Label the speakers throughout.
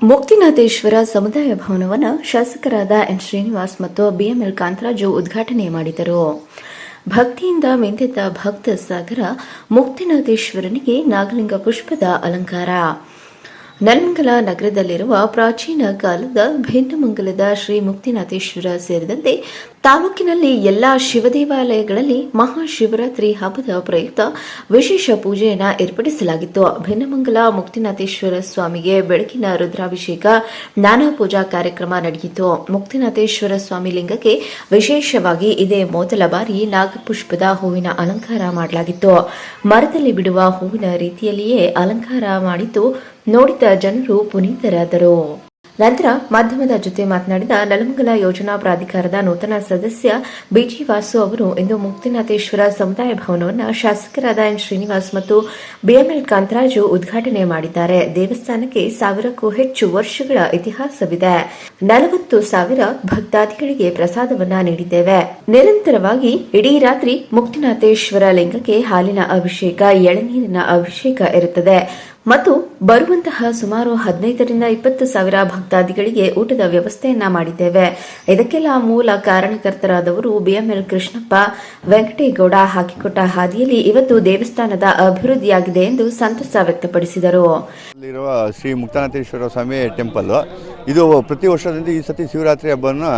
Speaker 1: ಮುಕ್ತಿನಾಥೇಶ್ವರ ಸಮುದಾಯ ಭವನವನ್ನು ಶಾಸಕರಾದ ಎನ್ ಶ್ರೀನಿವಾಸ್ ಮತ್ತು ಬಿಎಂಎಲ್ ಕಾಂತರಾಜು ಉದ್ಘಾಟನೆ ಮಾಡಿದರು. ಭಕ್ತಿಯಿಂದ ಮಿಂದೆದ್ದ ಭಕ್ತ ಸಾಗರ ಮುಕ್ತಿನಾಥೇಶ್ವರನಿಗೆ ನಾಗಲಿಂಗ ಪುಷ್ಪದ ಅಲಂಕಾರ. ನಲ್ಮಂಗಲ ನಗರದಲ್ಲಿರುವ ಪ್ರಾಚೀನ ಕಾಲದ ಭಿನ್ನಮಂಗಲದ ಶ್ರೀ ಮುಕ್ತಿನಾಥೇಶ್ವರ ಸೇರಿದಂತೆ ತಾಲೂಕಿನಲ್ಲಿ ಎಲ್ಲಾ ಶಿವದೇವಾಲಯಗಳಲ್ಲಿ ಮಹಾಶಿವರಾತ್ರಿ ಹಬ್ಬದ ಪ್ರಯುಕ್ತ ವಿಶೇಷ ಪೂಜೆಯನ್ನು ಏರ್ಪಡಿಸಲಾಗಿತ್ತು. ಭಿನ್ನಮಂಗಲ ಮುಕ್ತಿನಾಥೇಶ್ವರ ಸ್ವಾಮಿಗೆ ಬೆಳಕಿನ ರುದ್ರಾಭಿಷೇಕ, ನಾನಾ ಪೂಜಾ ಕಾರ್ಯಕ್ರಮ ನಡೆಯಿತು. ಮುಕ್ತಿನಾಥೇಶ್ವರ ಸ್ವಾಮಿ ಲಿಂಗಕ್ಕೆ ವಿಶೇಷವಾಗಿ ಇದೇ ಮೊದಲ ಬಾರಿ ನಾಗಪುಷ್ಪದ ಹೂವಿನ ಅಲಂಕಾರ ಮಾಡಲಾಗಿತ್ತು. ಮರದಲ್ಲಿ ಬಿಡುವ ಹೂವಿನ ರೀತಿಯಲ್ಲಿಯೇ ಅಲಂಕಾರ ಮಾಡಿದ್ದು ನೋಡಿದ ಜನರು ಪುನೀತರಾದರು. ನಂತರ ಮಾಧ್ಯಮದ ಜೊತೆ ಮಾತನಾಡಿದ ನಲಮಂಗಲ ಯೋಜನಾ ಪ್ರಾಧಿಕಾರದ ನೂತನ ಸದಸ್ಯ ಬಿಜಿ ವಾಸು ಅವರು ಇಂದು ಮುಕ್ತಿನಾಥೇಶ್ವರ ಸಮುದಾಯ ಭವನವನ್ನು ಶಾಸಕರಾದ ಎನ್ ಶ್ರೀನಿವಾಸ್ ಮತ್ತು ಬಿಎಂಎಲ್ ಕಾಂತರಾಜು ಉದ್ಘಾಟನೆ ಮಾಡಿದ್ದಾರೆ. ದೇವಸ್ಥಾನಕ್ಕೆ ಸಾವಿರಕ್ಕೂ ಹೆಚ್ಚು ವರ್ಷಗಳ ಇತಿಹಾಸವಿದೆ. ನಲವತ್ತು ಸಾವಿರ ಭಕ್ತಾದಿಗಳಿಗೆ ಪ್ರಸಾದವನ್ನ ನೀಡಿದ್ದೇವೆ. ನಿರಂತರವಾಗಿ ಇಡೀ ರಾತ್ರಿ ಮುಕ್ತಿನಾಥೇಶ್ವರ ಲಿಂಗಕ್ಕೆ ಹಾಲಿನ ಅಭಿಷೇಕ, ಎಳನೀರಿನ ಅಭಿಷೇಕ ಇರುತ್ತದೆ. ಮತ್ತು ಬರುವಂತಹ ಸುಮಾರು ಹದಿನೈದರಿಂದ ಇಪ್ಪತ್ತು ಸಾವಿರ ಭಕ್ತಾದಿಗಳಿಗೆ ಊಟದ ವ್ಯವಸ್ಥೆಯನ್ನ ಮಾಡಿದ್ದೇವೆ. ಇದಕ್ಕೆಲ್ಲ ಮೂಲ ಕಾರಣಕರ್ತರಾದವರು ಬಿಎಂಎಲ್ ಕೃಷ್ಣಪ್ಪ, ವೆಂಕಟೇಗೌಡ ಹಾಕಿಕೊಟ್ಟ ಹಾದಿಯಲ್ಲಿ ಇವತ್ತು ದೇವಸ್ಥಾನದ ಅಭಿವೃದ್ಧಿಯಾಗಿದೆ ಎಂದು ಸಂತಸ ವ್ಯಕ್ತಪಡಿಸಿದರು.
Speaker 2: ಅಲ್ಲಿರುವ ಶ್ರೀ ಮುಕ್ತಾನಾಥೇಶ್ವರ ಸ್ವಾಮಿ ಟೆಂಪಲ್, ಇದು ಪ್ರತಿ ವರ್ಷದಿಂದ ಈ ಸತಿ ಶಿವರಾತ್ರಿ ಹಬ್ಬವನ್ನು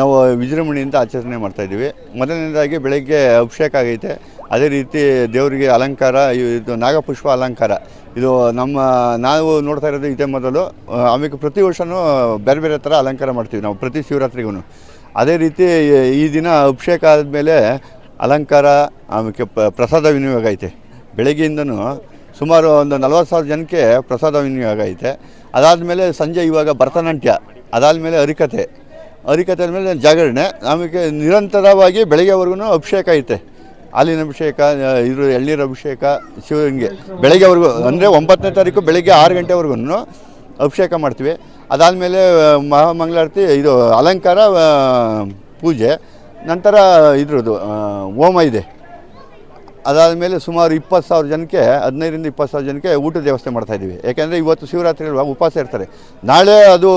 Speaker 2: ನಾವು ವಿಜೃಂಭಣೆಯಿಂದ ಆಚರಣೆ ಮಾಡ್ತಾ ಇದ್ದೀವಿ. ಮೊದಲನೇದಾಗಿ ಬೆಳಗ್ಗೆ ಅಭಿಷೇಕ ಆಗೈತೆ. ಅದೇ ರೀತಿ ದೇವರಿಗೆ ಅಲಂಕಾರ ಇದು ನಾಗಪುಷ್ಪ ಅಲಂಕಾರ. ಇದು ನಮ್ಮ, ನಾವು ನೋಡ್ತಾ ಇರೋದು ಇದೇ ಮೊದಲು ಆಮೇಲೆ ಪ್ರತಿ ವರ್ಷವೂ ಬೇರೆ ಬೇರೆ ಥರ ಅಲಂಕಾರ ಮಾಡ್ತೀವಿ ನಾವು, ಪ್ರತಿ ಶಿವರಾತ್ರಿಗೂ ಅದೇ ರೀತಿ ಈ ದಿನ ಅಭಿಷೇಕ ಆದಮೇಲೆ ಅಲಂಕಾರ ಆಮೇಲೆ ಪ್ರಸಾದ ವಿನಿಯೋಗ ಐತೆ. ಬೆಳಗ್ಗೆಯಿಂದನೂ ಸುಮಾರು ಒಂದು ನಲ್ವತ್ತು ಸಾವಿರ ಜನಕ್ಕೆ ಪ್ರಸಾದ ವಿನಿಯೋಗ ಐತೆ. ಅದಾದಮೇಲೆ ಸಂಜೆ ಇವಾಗ ಭರತನಾಟ್ಯ, ಅದಾದಮೇಲೆ ಹರಿಕತೆ ಹರಿಕತೆ ಆದಮೇಲೆ ಜಾಗರಣೆ ಆಮೇಲೆ ನಿರಂತರವಾಗಿ ಬೆಳಗ್ಗೆವರೆಗೂ ಅಭಿಷೇಕ ಐತೆ. ಹಾಲಿನ ಅಭಿಷೇಕ ಇದು ಎಳ್ನೀರು ಅಭಿಷೇಕ ಶಿವನಿಗೆ. ಬೆಳಗ್ಗೆವರೆಗೂ, ಅಂದರೆ ಒಂಬತ್ತನೇ ತಾರೀಕು ಬೆಳಗ್ಗೆ ಆರು ಗಂಟೆವರೆಗೂ ಅಭಿಷೇಕ ಮಾಡ್ತೀವಿ. ಅದಾದಮೇಲೆ ಮಹಾಮಂಗಳಾರತಿ, ಇದು ಅಲಂಕಾರ ಪೂಜೆ, ನಂತರ ಇದ್ರದ್ದು ಹೋಮ ಇದೆ. ಅದಾದಮೇಲೆ ಸುಮಾರು ಇಪ್ಪತ್ತು ಸಾವಿರ ಜನಕ್ಕೆ, ಹದಿನೈದರಿಂದ ಇಪ್ಪತ್ತು ಸಾವಿರ ಜನಕ್ಕೆ ಊಟದ ವ್ಯವಸ್ಥೆ ಮಾಡ್ತಾಯಿದ್ದೀವಿ ಯಾಕೆಂದರೆ ಇವತ್ತು ಶಿವರಾತ್ರಿ ಉಪವಾಸ ಇರ್ತಾರೆ. ನಾಳೆ ಅದು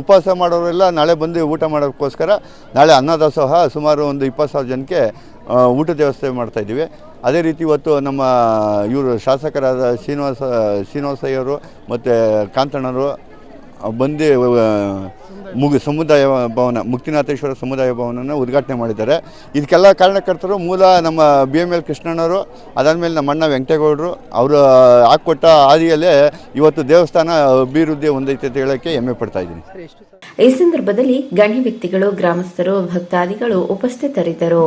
Speaker 2: ಉಪವಾಸ ಮಾಡೋರೆಲ್ಲ ನಾಳೆ ಬಂದು ಊಟ ಮಾಡೋಕ್ಕೋಸ್ಕರ ನಾಳೆ ಅನ್ನದಾಸೋಹ ಸುಮಾರು ಒಂದು ಇಪ್ಪತ್ತು ಸಾವಿರ ಜನಕ್ಕೆ ಊಟದ ವ್ಯವಸ್ಥೆ ಮಾಡ್ತಾ ಇದ್ದೀವಿ. ಅದೇ ರೀತಿ ಇವತ್ತು ನಮ್ಮ ಇವರು ಶಾಸಕರಾದ ಶ್ರೀನಿವಾಸ, ಶ್ರೀನಿವಾಸಯ್ಯವರು ಮತ್ತು ಕಾಂತಣ್ಣರು ಬಂದು ಮುಗಿ ಮುಗು ಸಮುದಾಯ ಭವನ, ಮುಕ್ತಿನಾಥೇಶ್ವರ ಸಮುದಾಯ ಭವನನ ಉದ್ಘಾಟನೆ ಮಾಡಿದ್ದಾರೆ. ಇದಕ್ಕೆಲ್ಲ ಕಾರಣಕರ್ತರು ಮೂಲ ನಮ್ಮ ಬಿ ಎಂ ಎಲ್ ಕೃಷ್ಣಣ್ಣವರು ಅದಾದಮೇಲೆ ನಮ್ಮ ಅಣ್ಣ ವೆಂಕಟೇಗೌಡರು, ಅವರು ಹಾಕ್ಕೊಟ್ಟ ಹಾದಿಯಲ್ಲೇ ಇವತ್ತು ದೇವಸ್ಥಾನ ಅಭಿವೃದ್ಧಿ ಹೊಂದೈತೆ ಅಂತ ಹೇಳೋಕ್ಕೆ ಹೆಮ್ಮೆ ಪಡ್ತಾ ಇದ್ದೀನಿ.
Speaker 1: ಈ ಸಂದರ್ಭದಲ್ಲಿ ಗಣ್ಯ ವ್ಯಕ್ತಿಗಳು, ಗ್ರಾಮಸ್ಥರು, ಭಕ್ತಾದಿಗಳು ಉಪಸ್ಥಿತರಿದ್ದರು.